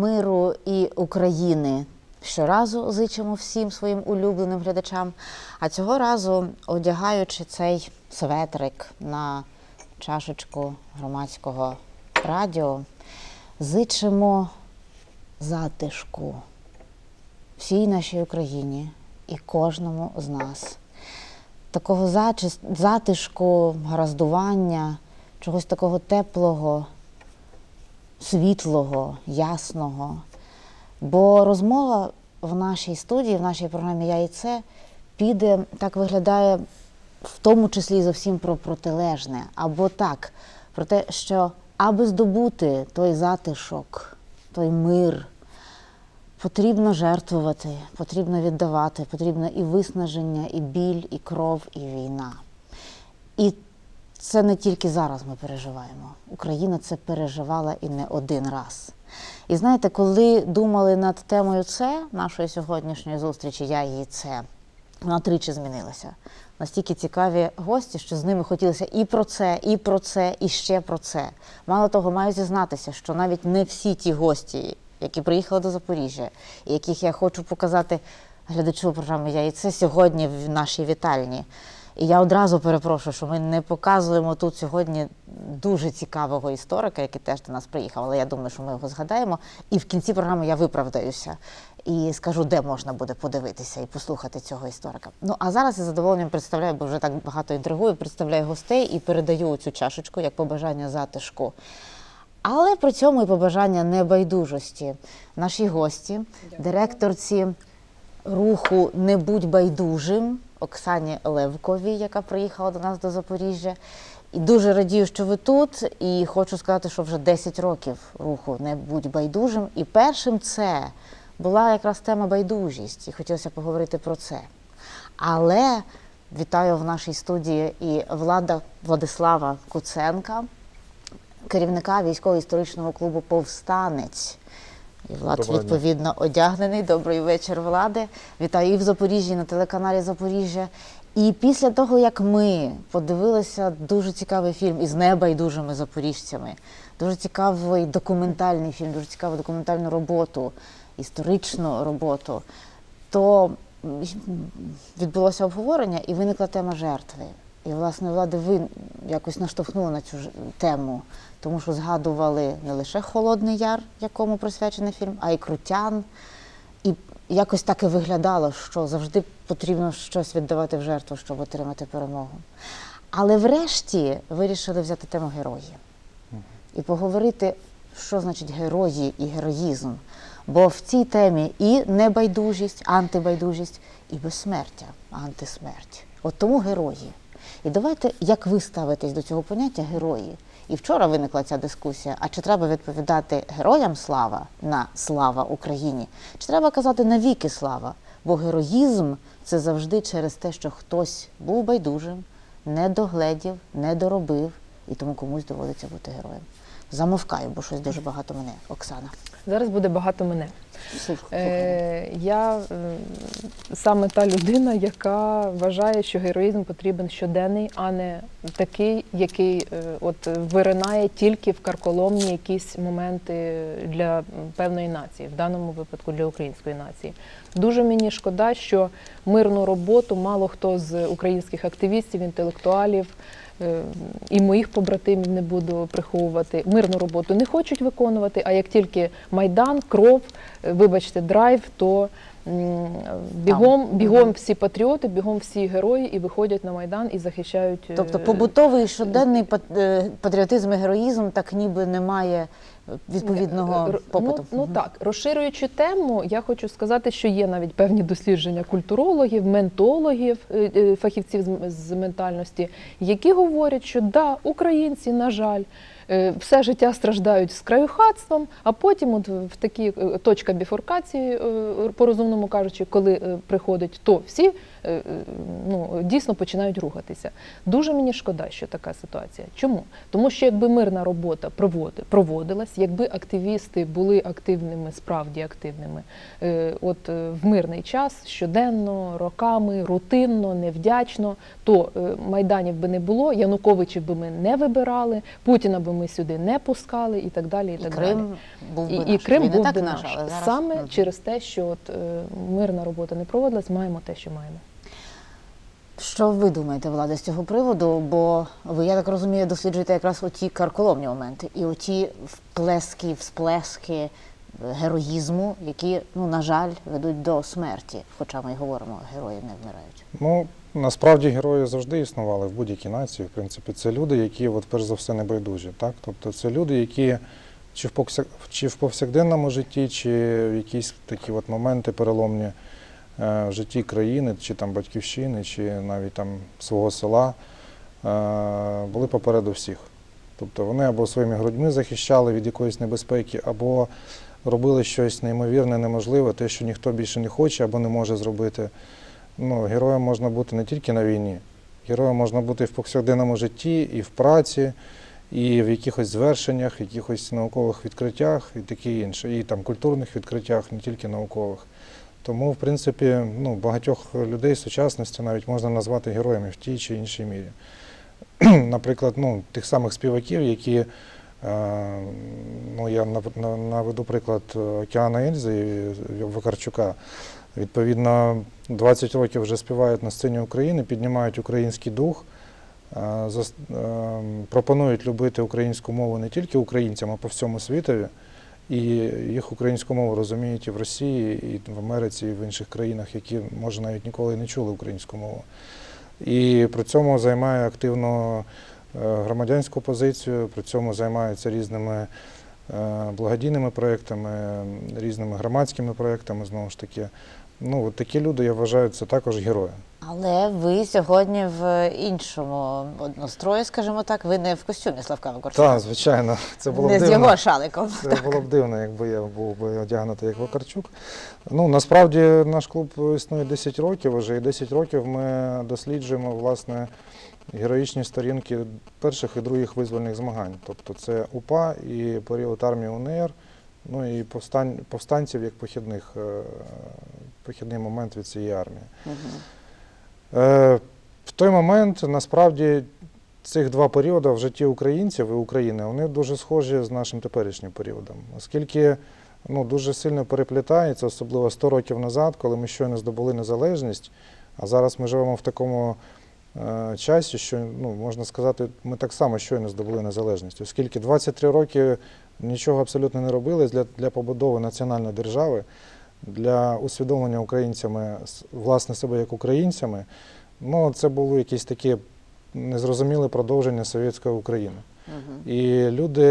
миру і України. Щоразу зичимо всім своїм улюбленим глядачам. А цього разу, одягаючи цей светрик на чашечку громадського радіо, зичимо затишку всій нашій Україні і кожному з нас. Такого затишку, гараздування, чогось такого теплого, світлого, ясного. Бо розмова в нашій студії, в нашій програмі Я і це піде, так виглядає, в тому числі і зовсім про протилежне. Або так, про те, що аби здобути той затишок, той мир, потрібно жертвувати, потрібно віддавати, потрібно і виснаження, і біль, і кров, і війна. І це не тільки зараз ми переживаємо. Україна це переживала і не один раз. І знаєте, коли думали над темою це нашої сьогоднішньої зустрічі, я її це, вона тричі змінилася. Настільки цікаві гості, що з ними хотілося і про це, і про це, і ще про це. Мало того, маю зізнатися, що навіть не всі ті гості, які приїхали до Запоріжжя, і яких я хочу показати глядачу програми Я і це сьогодні в нашій вітальні. І я одразу перепрошую, що ми не показуємо тут сьогодні дуже цікавого історика, який теж до нас приїхав, але я думаю, що ми його згадаємо. І в кінці програми я виправдаюся і скажу, де можна буде подивитися і послухати цього історика. Ну а зараз я задоволенням представляю, бо вже так багато інтригую, представляю гостей і передаю цю чашечку як побажання затишку. Але при цьому і побажання небайдужості. Нашій гості, директорці руху Не будь байдужим Оксані Левковій, яка приїхала до нас до Запоріжжя. І дуже радію, що ви тут. І хочу сказати, що вже 10 років руху Не будь байдужим. І першим це була якраз тема байдужість, і хотілося поговорити про це. Але вітаю в нашій студії і Влада Владислава Куценка, керівника військово-історичного клубу Повстанець. І Влад Доброго дня. відповідно одягнений. Добрий вечір, влади. Вітаю і в Запоріжжі, і на телеканалі Запоріжжя. І після того, як ми подивилися дуже цікавий фільм із небайдужими запоріжцями, дуже цікавий документальний фільм, дуже цікаву документальну роботу, історичну роботу, то відбулося обговорення і виникла тема жертви. І, власне, влади, ви якось наштовхнули на цю ж тему, тому що згадували не лише Холодний Яр, якому присвячений фільм, а й Крутян. І якось так і виглядало, що завжди потрібно щось віддавати в жертву, щоб отримати перемогу. Але врешті вирішили взяти тему герої і поговорити, що значить герої і героїзм. Бо в цій темі і небайдужість, антибайдужість, і безсмертя, антисмерть. От тому герої. І давайте, як ви ставитесь до цього поняття герої? І вчора виникла ця дискусія: а чи треба відповідати героям слава на слава Україні? Чи треба казати навіки слава? Бо героїзм це завжди через те, що хтось був байдужим, не догледів, не доробив, і тому комусь доводиться бути героєм. Замовкаю, бо щось дуже багато мене, Оксана. Зараз буде багато мене. Е, я е, саме та людина, яка вважає, що героїзм потрібен щоденний, а не такий, який е, от виринає тільки в карколомні якісь моменти для певної нації, в даному випадку для української нації. Дуже мені шкода, що мирну роботу мало хто з українських активістів, інтелектуалів. Е, І моїх побратимів не буду приховувати. Мирну роботу не хочуть виконувати. А як тільки майдан, кров, е, вибачте, драйв, то бігом, Там. бігом всі патріоти, бігом всі герої і виходять на майдан і захищають. е, Тобто побутовий щоденний е, патріотизм і героїзм так ніби немає відповідного попиту. Ну, ну так, розширюючи тему, я хочу сказати, що є навіть певні дослідження культурологів, ментологів, е, е, фахівців з- ментальності, які говорять, що да, українці, на жаль, е, все життя страждають з краюхатством, а потім, от в такі е, точка біфуркації, е, по розумному кажучи, коли е, приходить, то всі е, е, ну, дійсно починають рухатися. Дуже мені шкода, що така ситуація. Чому? Тому що якби мирна робота проводи- проводилась, якби активісти були активними, справді активними, е, от е, в мирний час щоденно, роками, рутинно, невдячно, то е, майданів би не було, Януковичів би ми не вибирали, Путіна би ми сюди не пускали і так далі. І, І так далі. Був би І, наш. і Крим був би наш, наш. зараз- Саме через те, що от, е, мирна робота не проводилась, маємо те, що маємо. Що ви думаєте, Влада, з цього приводу? Бо ви, я так розумію, досліджуєте якраз оті карколомні моменти і оті вплески, всплески героїзму, які, ну, на жаль, ведуть до смерті. Хоча ми й говоримо, герої не вмирають. Ну, насправді герої завжди існували в будь-якій нації. В принципі, це люди, які, от, перш за все, не байдужі. Так? Тобто це люди, які чи в, повсяк... в повсякденному житті, чи в якісь такі от моменти переломні е, в житті країни, чи там батьківщини, чи навіть там свого села е, були попереду всіх. Тобто вони або своїми грудьми захищали від якоїсь небезпеки, або робили щось неймовірне, неможливе, те, що ніхто більше не хоче або не може зробити. Ну, героєм можна бути не тільки на війні. Героєм можна бути і в повсякденному житті, і в праці, і в якихось звершеннях, якихось наукових відкриттях і таке інше, і там культурних відкриттях, не тільки наукових. Тому, в принципі, ну, багатьох людей сучасності навіть можна назвати героями в тій чи іншій мірі. Наприклад, ну, тих самих співаків, які, е, ну, я наведу приклад е, Океана Ельзи Вакарчука. Відповідно, 20 років вже співають на сцені України, піднімають український дух, е, пропонують любити українську мову не тільки українцям, а по всьому світові. І їх українську мову розуміють і в Росії, і в Америці, і в інших країнах, які, може, навіть ніколи не чули українську мову. І при цьому займає активно е, громадянську позицію, при цьому займається різними е, благодійними проєктами, різними громадськими проєктами, знову ж таки. Ну, от такі люди, я вважаю, це також герої. Але ви сьогодні в іншому однострої, скажімо так, ви не в костюмі Славка Вакарчука. Так, звичайно, це було б не з його шаликом. Це було б дивно, якби я був би одягнутий як Вакарчук. Ну, насправді наш клуб існує 10 років вже, і 10 років ми досліджуємо власне героїчні сторінки перших і других визвольних змагань. Тобто це УПА і період армії УНР, ну і повстань, повстанців як похідних, е, похідний момент від цієї армії. Е, В той момент насправді цих два періоди в житті українців і України вони дуже схожі з нашим теперішнім періодом, оскільки ну, дуже сильно переплітається, особливо 100 років назад, коли ми щойно здобули незалежність. А зараз ми живемо в такому е, часі, що ну, можна сказати, ми так само щойно здобули незалежність, оскільки 23 роки нічого абсолютно не робили для, для побудови національної держави, для усвідомлення українцями власне себе як українцями. Ну, це було якісь такі незрозуміле продовження совєтської України. І люди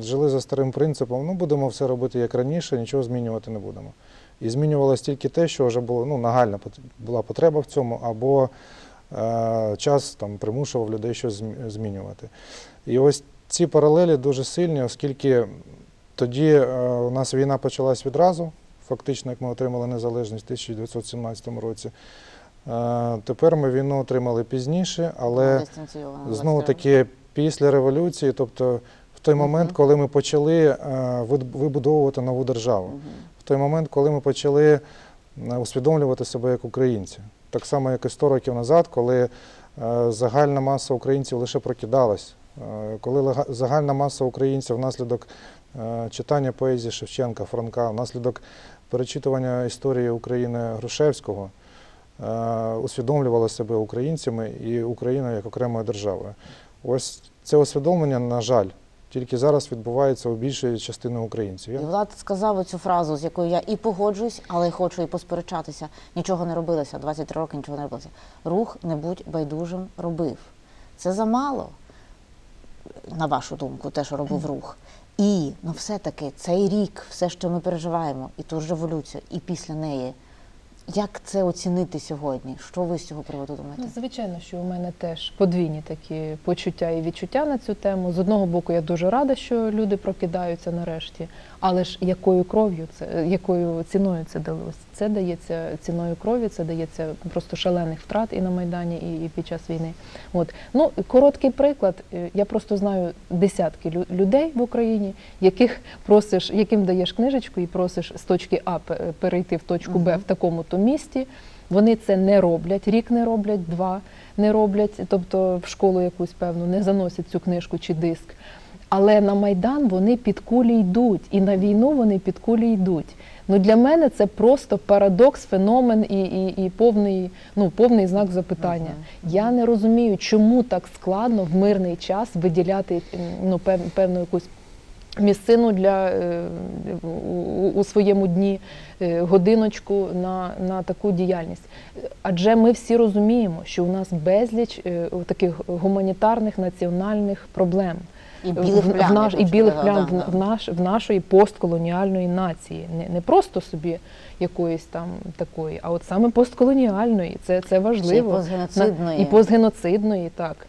жили за старим принципом: ну будемо все робити як раніше, нічого змінювати не будемо. І змінювалось тільки те, що вже було ну, нагальна була потреба в цьому, або е, час там примушував людей щось змінювати. І ось ці паралелі дуже сильні, оскільки тоді е, у нас війна почалась відразу, фактично, як ми отримали незалежність у 1917 році. Е, Тепер ми війну отримали пізніше, але знову таки після революції, тобто в той момент, коли ми почали е, вибудовувати нову державу, в той момент, коли ми почали е, усвідомлювати себе як українці, так само, як і 100 років назад, коли загальна маса українців лише прокидалась, коли загальна маса українців внаслідок читання поезії Шевченка, Франка, внаслідок перечитування історії України Грушевського, е, усвідомлювала себе українцями і Україною як окремою державою. Ось це усвідомлення, на жаль, тільки зараз відбувається у більшої частини українців. І Влад сказав оцю фразу, з якою я і погоджуюсь, але й хочу і посперечатися. Нічого не робилося, 23 роки нічого не робилося. Рух не будь байдужим робив. Це замало, на вашу думку, те, що робив рух. І ну все-таки цей рік, все, що ми переживаємо, і ту ж революцію, і після неї, Як це оцінити сьогодні? Що ви з цього приводу думаєте? Ну, звичайно, що у мене теж подвійні такі почуття і відчуття на цю тему. З одного боку, я дуже рада, що люди прокидаються нарешті. Але ж якою кров'ю це якою ціною це далося? Це дається ціною крові, це дається просто шалених втрат і на майдані, і, і під час війни. От ну короткий приклад. Е, Я просто знаю десятки лю- людей в Україні, яких просиш, яким даєш книжечку і просиш з точки А перейти в точку Б в такому-то місті. Вони це не роблять, рік не роблять, два не роблять, тобто в школу якусь певну не заносять цю книжку чи диск. Але на Майдан вони під кулі йдуть, і на війну вони під кулі йдуть. Ну для мене це просто парадокс, феномен і, і, і повний, ну, повний знак запитання. Мгм. Я не розумію, чому так складно в мирний час виділяти ну, пев- певну якусь місцину для е, у, у- своєму дні, е, годиночку на, на таку діяльність. Адже ми всі розуміємо, що у нас безліч е, таких гуманітарних національних проблем. І білих плям. в наш, і білих плям да, в, в, наш, в нашої постколоніальної нації. Не, не просто собі якоїсь там такої, а от саме постколоніальної. Це, це важливо. постгеноцидної. І постгеноцидної, так.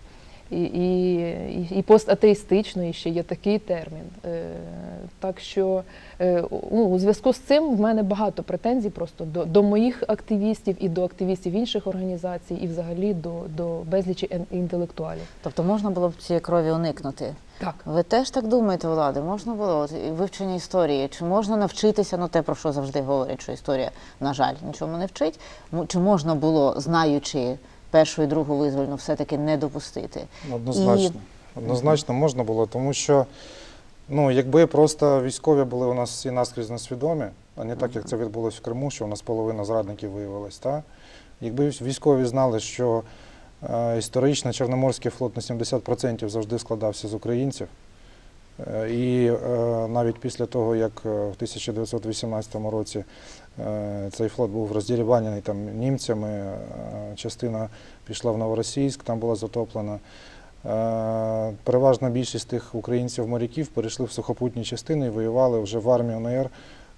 І, і, і, і постатеїстичної ще є такий термін. Е, так що е, ну, у зв'язку з цим в мене багато претензій просто до, до моїх активістів і до активістів інших організацій, і взагалі до, до безлічі інтелектуалів. Тобто можна було б цієї крові уникнути. Так. Ви теж так думаєте, Влади? Можна було от, вивчення історії? Чи можна навчитися, ну те, про що завжди говорять, що історія, на жаль, нічому не вчить. Чи можна було, знаючи першу і другу визвольну, все-таки не допустити? Однозначно. Однозначно можна було, тому що ну, якби просто військові були у нас всі наскрізь несвідомі, а не так, як це відбулося в Криму, що у нас половина зрадників виявилась, та? якби військові знали, що е, історично Чорноморський флот на 70% завжди складався з українців. Е, І е, навіть після того, як е, в 1918 році цей флот був роздірібанений там німцями, е, частина пішла в Новоросійськ, там була затоплена. Е, Переважна більшість тих українців-моряків перейшли в сухопутні частини і воювали вже в армії УНР,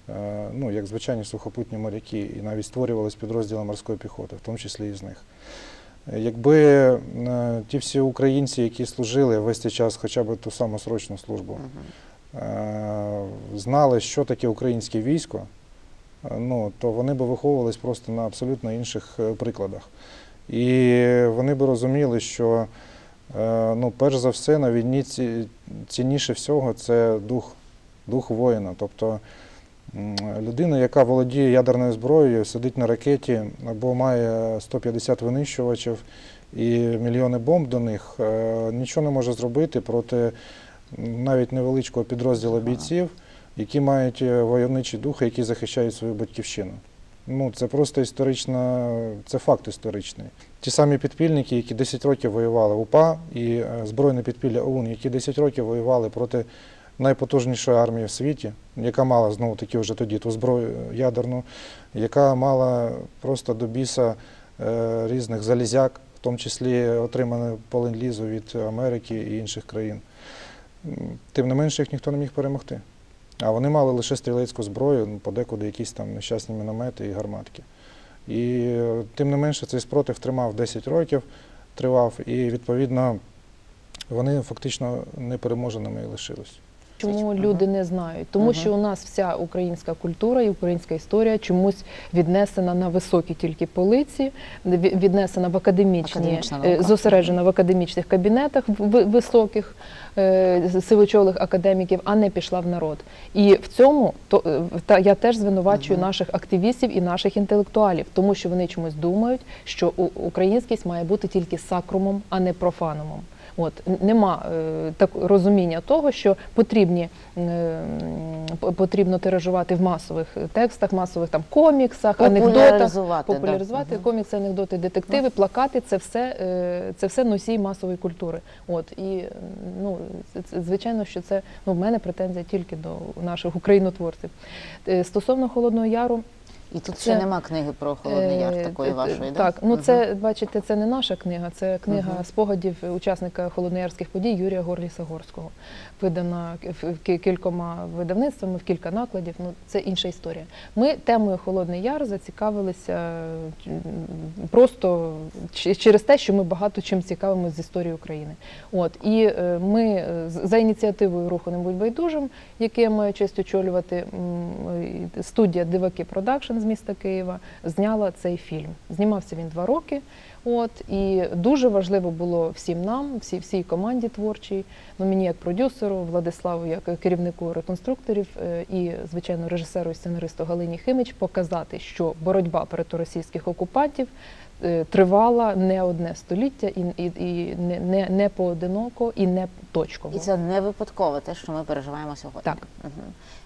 е, ну, як звичайні сухопутні моряки, і навіть створювались підрозділи морської піхоти, в тому числі і з них. Е, Якби е, ті всі українці, які служили весь цей час, хоча б ту саму срочну службу, е, знали, що таке українське військо, е, ну, то вони би виховувались просто на абсолютно інших е, прикладах. І вони би розуміли, що е, ну, перш за все на війні цінніше всього це дух, дух воїна. Тобто людина, яка володіє ядерною зброєю, сидить на ракеті або має 150 винищувачів і мільйони бомб до них, е, нічого не може зробити проти навіть невеличкого підрозділу бійців, які мають е, войовничий дух, які захищають свою батьківщину. Ну, це просто історична, це факт історичний. Ті самі підпільники, які 10 років воювали УПА, і е, збройне підпілля ОУН, які 10 років воювали проти найпотужнішої армії в світі, яка мала знову таки вже тоді ту зброю ядерну, яка мала просто до біса е, різних залізяк, в тому числі отримане по ленд-лізу від Америки і інших країн. Тим не менше їх ніхто не міг перемогти. А вони мали лише стрілецьку зброю, ну, подекуди якісь там нещасні міномети і гарматки. І тим не менше цей спротив тримав 10 років, тривав, і відповідно вони фактично непереможеними і лишились. Чому люди не знають? Тому що у нас вся українська культура і українська історія чомусь віднесена на високі тільки полиці, віднесена в академічні, е, зосереджена в академічних кабінетах високих е, сивочолих академіків, а не пішла в народ. І в цьому то е, я теж звинувачую наших активістів і наших інтелектуалів, тому що вони чомусь думають, що українськість має бути тільки сакрумом, а не профанумом. От нема е, так розуміння того, що потрібні е, потрібно тиражувати в масових текстах, масових там коміксах, анекдотах, Популяризувати. да. популяризувати Мгм. комікси, анекдоти, детективи, плакати це все, е, це все носій масової культури. От і ну звичайно, що це ну в мене претензія тільки до наших українотворців. Е, Стосовно холодного яру. І тут Це- ще нема книги про Холодний Яр Е, такої е, вашої, да? Так, ну це бачите, це не наша книга, це книга Мгм. спогадів учасника холодноярських подій Юрія Горліса Горського, видана кількома видавництвами в кілька накладів. Ну це інша історія. Ми темою Холодний Яр зацікавилися просто через те, що ми багато чим цікавимося з історії України. От і е, ми за ініціативою руху не будь байдужим, який я маю честь очолювати, студія Диваки Продакшн міста Києва зняла цей фільм. Знімався він два роки. От і дуже важливо було всім нам, всій всій команді творчій, ну мені як продюсеру, Владиславу, як керівнику реконструкторів е, і звичайно режисеру і сценаристу Галині Химич показати, що боротьба проти російських окупантів е, тривала не одне століття і, і, і не, не, не поодиноко і не точково. І це не випадково те, що ми переживаємо сьогодні. Так. Угу.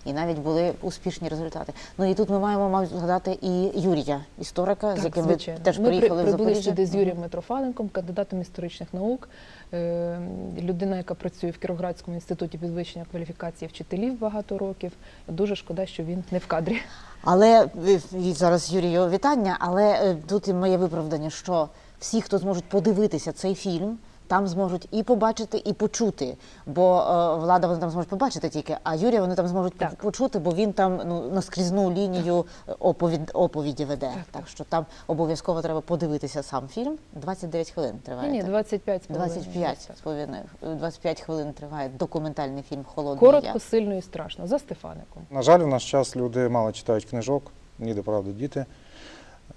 І навіть були успішні результати. Ну і тут ми маємо мабуть, згадати і Юрія, історика, з яким звичайно. ви теж Ми приїхали при, в Запоріжжя. сюди з Юрієм Митрофаненком, кандидатом історичних наук, е, людина, яка працює в Кіровоградському інституті підвищення кваліфікації вчителів багато років. Дуже шкода, що він не в кадрі. Але е, і зараз Юрію вітання. Але е, тут і моє виправдання, що всі, хто зможуть подивитися цей фільм, там зможуть і побачити, і почути. Бо е, влада вони там зможуть побачити тільки, а Юрія вони там зможуть Так. почути, бо він там ну наскрізну лінію е, оповід, оповіді веде. Так, Так, так. що там обов'язково треба подивитися сам фільм. 29 хвилин триває. Ні, ні, так? 25 з половиною. 25 з половиною. 25 хвилин триває документальний фільм Холодний Коротко, Яр». сильно і страшно. За Стефаником. На жаль, в наш час люди мало читають книжок, ніде правда діти.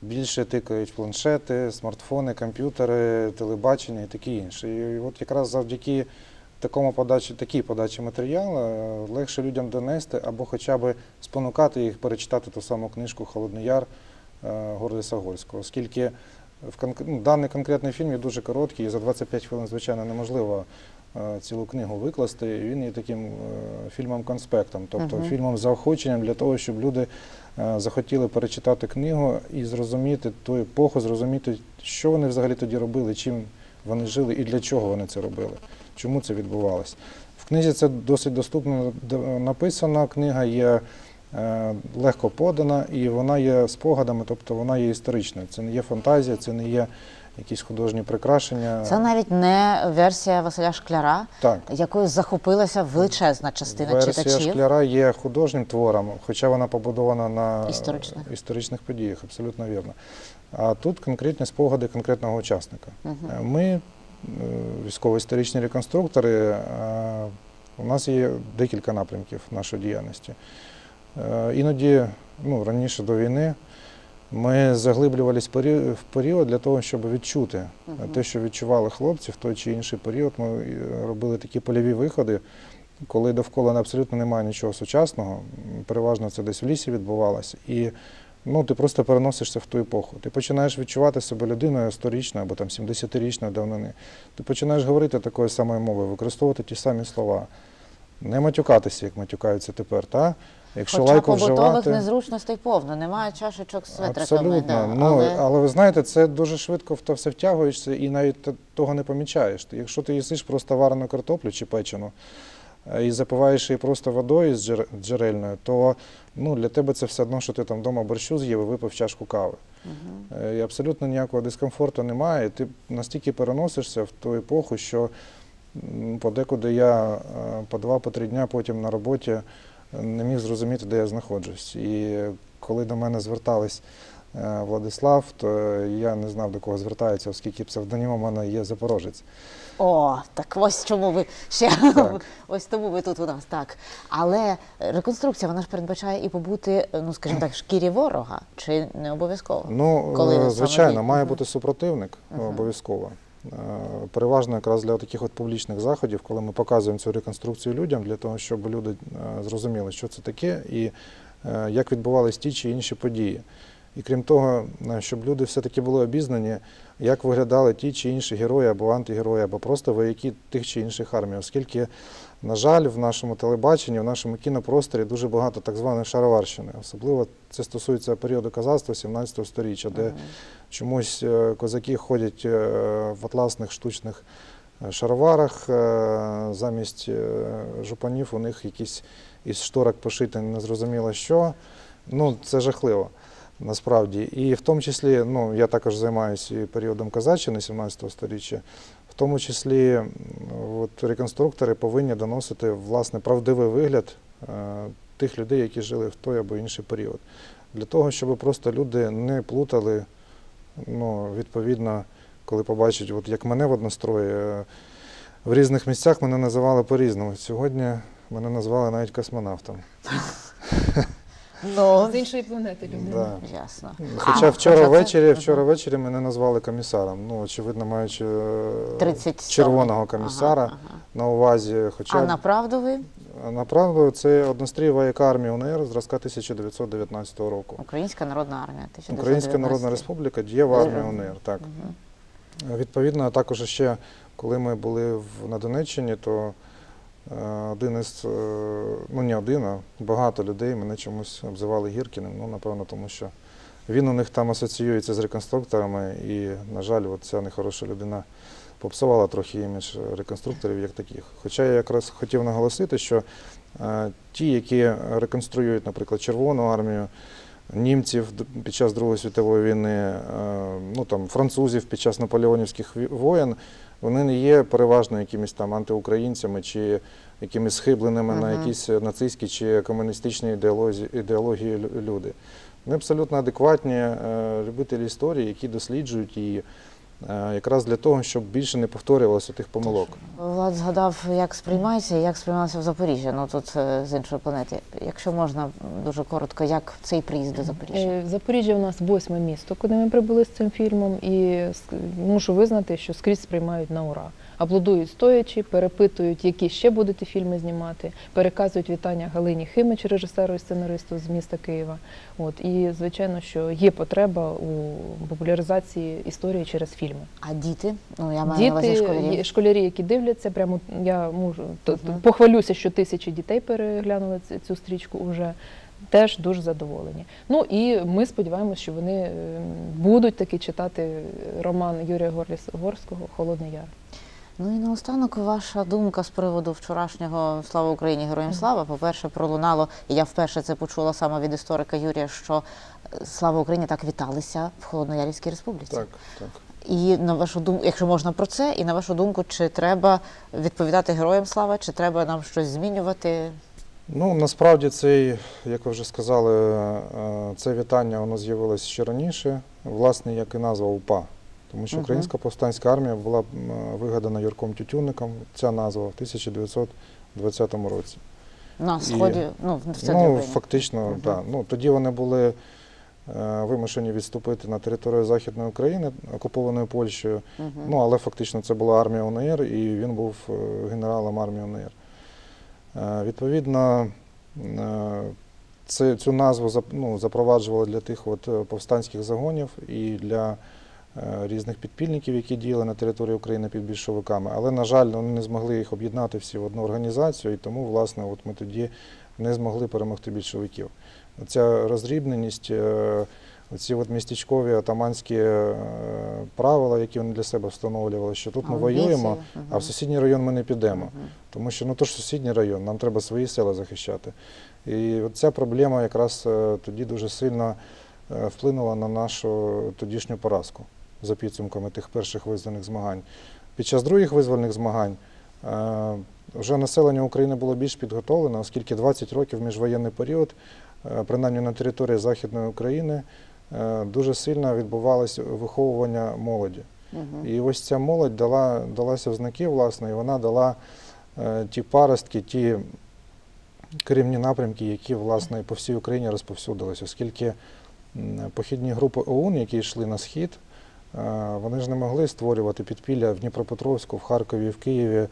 Більше тикають планшети, смартфони, комп'ютери, телебачення і таке інше. І от якраз завдяки такому подачі, такій подачі матеріалу е, легше людям донести або хоча б спонукати їх перечитати ту саму книжку Холодний Яр е, Горліса Гольського, оскільки в ну, даний конкретний фільм є дуже короткий, і за 25 хвилин, звичайно, неможливо цілу книгу викласти. І Він є таким е, фільмом-конспектом, тобто Мгм. фільмом заохоченням для того, щоб люди е, захотіли перечитати книгу і зрозуміти ту епоху, зрозуміти, що вони взагалі тоді робили, чим вони жили і для чого вони це робили, чому це відбувалося. В книзі це досить доступно написано. Книга є е, легко подана і вона є спогадами, тобто вона є історичною. Це не є фантазія, це не є якісь художні прикрашення. Це навіть не версія Василя Шкляра, Так. якою захопилася величезна частина Версія читачів. шкляра є художнім твором, хоча вона побудована на Історичних. історичних подіях, абсолютно вірно. А тут конкретні спогади конкретного учасника. Е, Ми, е, військово-історичні реконструктори, е, у нас є декілька напрямків нашої діяльності. Іноді, ну, раніше до війни, ми заглиблювалися в період для того, щоб відчути е, те, що відчували хлопці в той чи інший період. Ми е, робили такі польові виходи, коли довкола абсолютно немає нічого сучасного. Переважно це десь в лісі відбувалося. І ну, ти просто переносишся в ту епоху. Ти починаєш відчувати себе людиною 100-річною або там 70-річної давнини. Ти починаєш говорити такою самою мовою, використовувати ті самі слова. Не матюкатися, як матюкаються тепер. Та? Якщо Хоча лайку побутових вживати, незручностей повно, немає чашечок з. Абсолютно. Да, ну, але... але... ви знаєте, це дуже швидко в то все втягуєшся і навіть того не помічаєш. Якщо ти їсиш просто варену картоплю чи печену е, і запиваєш її просто водою з джер- джерельною, то ну, для тебе це все одно, що ти там вдома борщу з'їв і випив чашку кави. Е, І абсолютно ніякого дискомфорту немає. Ти настільки переносишся в ту епоху, що подекуди я е, по два, по три дня потім на роботі не міг зрозуміти, де я знаходжусь. І коли до мене звертались е, Владислав, то я не знав, до кого звертаються, оскільки псевдонім у мене є Запорожець. О, так ось чому ви ще Так. ось тому ви тут у нас так. Але реконструкція вона ж передбачає і побути, ну скажімо так, шкірі ворога, чи не обов'язково? Ну, Коли е, звичайно, має бути супротивник обов'язково. Е, Переважно якраз для таких от публічних заходів, коли ми показуємо цю реконструкцію людям, для того, щоб люди е, зрозуміли, що це таке і е, як відбувались ті чи інші події. І крім того, щоб люди все-таки були обізнані, як виглядали ті чи інші герої або антигерої, або просто вояки тих чи інших армій, оскільки, на жаль, в нашому телебаченні, в нашому кінопросторі дуже багато так званої шароварщини. Особливо це стосується періоду казацтва 17 століття, де Мгм. Чомусь е, козаки ходять е, в атласних штучних е, шароварах. Замість жупанів у них якісь із шторок пошити незрозуміло що. Ну, це жахливо. насправді. І в тому числі, ну, я також займаюся і періодом Казаччини 17 століття, в тому числі от, реконструктори повинні доносити власне правдивий вигляд е, тих людей, які жили в той або інший період. Для того, щоб просто люди не плутали, ну, відповідно, коли побачать, от як мене в однострої, е, в різних місцях мене називали по-різному. Сьогодні мене назвали навіть космонавтом. Ну, З іншої планети людина. Да. ясно. Хоча А, вчора хоча це- ввечері, вчора ввечері мене назвали комісаром. Ну, очевидно, маючи е, 30 червоного комісара Ага, ага. на увазі. Хоча А направду ви направду це однострієва яка армія УНР зразка 1919 року. Українська народна армія. Українська Народна Республіка, дієва армія Мгм. УНР. Так. Мгм. Відповідно, також ще, коли ми були в, на Донеччині, то один із, е, ну не один, а багато людей мене чомусь обзивали Гіркіним. Ну, напевно, тому що він у них там асоціюється з реконструкторами, і, на жаль, от ця нехороша людина попсувала трохи імідж реконструкторів як таких. Хоча я якраз хотів наголосити, що е, ті, які реконструюють, наприклад, Червону армію, німців під час Другої світової війни, е, ну там французів під час наполеонівських воєн, вони не є переважно якимись там антиукраїнцями чи якимись схибленими на якісь нацистські чи комуністичні ідеології, ідеології люди. Вони абсолютно адекватні е, любителі історії, які досліджують її якраз для того, щоб більше не повторювалося тих помилок. Влад згадав, як сприймається і як сприймалося в Запоріжжі. Ну тут е, з іншої планети. Якщо можна дуже коротко, як цей приїзд до Запоріжжя? Е, Запоріжжя у нас восьме місто, куди ми прибули з цим фільмом, і мушу визнати, що скрізь сприймають на ура. Аплодують стоячи, перепитують, які ще будете фільми знімати, переказують вітання Галині Химич, режисеру і сценаристу з міста Києва. От і звичайно, що є потреба у популяризації історії через фільми. А діти? Ну я маю на увазі Діти, школярі, які дивляться, прямо я можу т- похвалюся, що тисячі дітей переглянули цю стрічку вже. Теж дуже задоволені. Ну і ми сподіваємося, що вони е, будуть таки читати роман Юрія Горліс- Горського Холодний Яр. Ну і наостанок ваша думка з приводу вчорашнього Слава Україні, героям слава. По-перше, пролунало, і я вперше це почула саме від історика Юрія, що е, слава Україні так віталися в Холодноярівській республіці. так. так. І на вашу думку, якщо можна про це, і на вашу думку, чи треба відповідати героям слава, чи треба нам щось змінювати? Ну, насправді цей, як ви вже сказали, е, це вітання воно з'явилось ще раніше, власне, як і назва УПА. Тому що Українська повстанська армія була вигадана Юрком Тютюнником, ця назва в 1920 році. На сході, ну, в центрі Ну, України. фактично, так. Ну, тоді вони були е, вимушені відступити на територію Західної України, окупованої Польщею. Ну, але фактично це була армія УНР, і він був е, генералом армії УНР. Е, Відповідно, е, це, цю назву ну, запроваджували для тих от е, повстанських загонів і для е, різних підпільників, які діяли на території України під більшовиками. Але, на жаль, вони не змогли їх об'єднати всі в одну організацію, і тому, власне, от ми тоді не змогли перемогти більшовиків. Ця розрібненість, е, ці от містечкові атаманські е, правила, які вони для себе встановлювали, що тут ми Амбіції. воюємо, а в сусідній район ми не підемо. Тому що ну то ж сусідній район, нам треба свої села захищати. І от ця проблема якраз е, тоді дуже сильно е, вплинула на нашу тодішню поразку за підсумками тих перших визвольних змагань. Під час других визвольних змагань е, вже населення України було більш підготовлене, оскільки 20 років міжвоєнний період, е, принаймні на території Західної України, е, дуже сильно відбувалося виховування молоді. І ось ця молодь дала, далася в знаки, власне, і вона дала ті паростки, ті керівні напрямки, які власне по всій Україні розповсюдилися, оскільки похідні групи ОУН, які йшли на схід, вони ж не могли створювати підпілля в Дніпропетровську, в Харкові, в Києві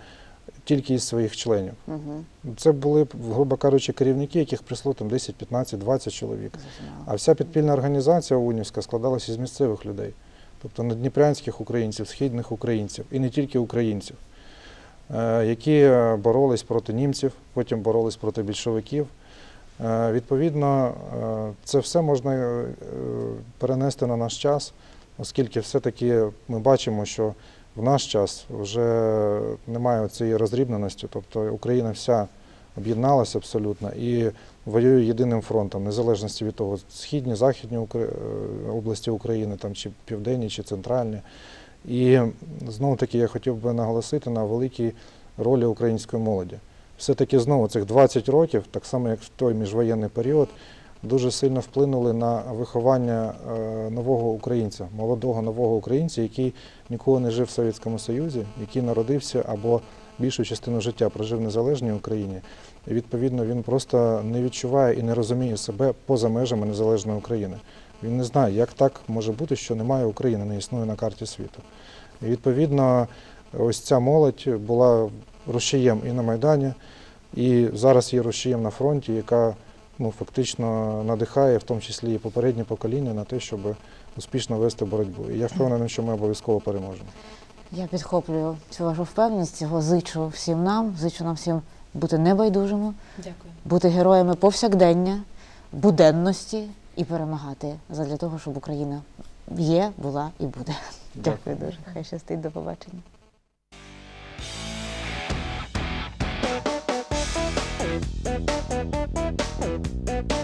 тільки із своїх членів. Мгм. Це були, грубо кажучи, керівники, яких прийшло там 10, 15, 20 чоловік. А вся підпільна організація УНівська складалася із місцевих людей, тобто надніпрянських українців, східних українців і не тільки українців, е, які е, боролись проти німців, потім боролись проти більшовиків. Е, Відповідно, це все можна перенести на наш час, оскільки все-таки ми бачимо, що в наш час вже немає цієї розрібненості, тобто Україна вся об'єдналася абсолютно і воює єдиним фронтом, незалежності від того, східні, західні е, області України, там, чи південні, чи центральні. І знову таки я хотів би наголосити на великій ролі української молоді. Все-таки знову цих 20 років, так само як в той міжвоєнний період, дуже сильно вплинули на виховання е, нового українця, молодого нового українця, який ніколи не жив в Совєтському Союзі, який народився або більшу частину життя прожив в незалежній Україні. І відповідно він просто не відчуває і не розуміє себе поза межами незалежної України. Він не знає, як так може бути, що немає України, не існує на карті світу. І відповідно, ось ця молодь була рушієм і на Майдані, і зараз є рушієм на фронті, яка ну, фактично надихає, в тому числі і попереднє покоління, на те, щоб успішно вести боротьбу. І я впевнений, що ми обов'язково переможемо. Я підхоплюю цю вашу впевненість, цього зичу всім нам, зичу нам всім бути небайдужими, Дякую. бути героями повсякдення, буденності і перемагати задля того, щоб Україна є, була і буде. Дякую дуже. Хай щастить, до побачення. Thank you. Bye.